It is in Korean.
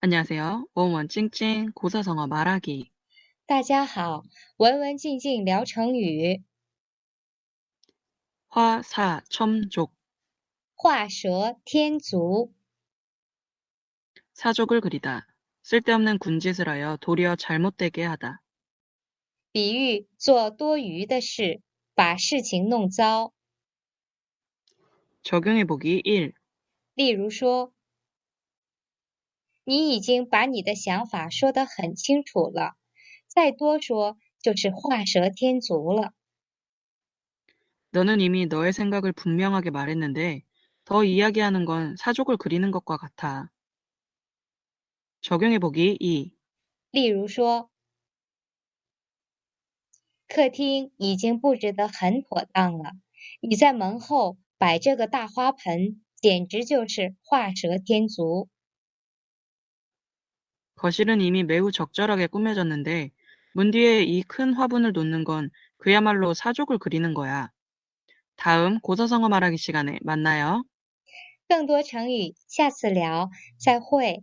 안녕하세요. 원원찡찡 고사성어 말하기. 大家好，文文静静聊成语。 화사첨족. 画蛇添足， 사족을 그리다. 쓸데없는 군짓을 하여 도리어 잘못되게 하다. 比喻做多余的事，把事情弄糟。 적용해보기 1. 例如说， 你已经把你的想法说得很清楚了，再多说就是画蛇添足了。 너는 이미 너의 생각을 분명하게 말했는데 더 이야기하는 건 사족을 그리는 것과 같아. 적용해보기 2. 例如说，客厅已经布置得很妥当了，你在门后摆这个大花盆，简直就是画蛇添足。 거실은 이미 매우 적절하게 꾸며졌는데 문 뒤에 이 큰 화분을 놓는 건 그야말로 사족을 그리는 거야. 다음 고사성어 말하기 시간에 만나요. 更多成语，下次聊，再会。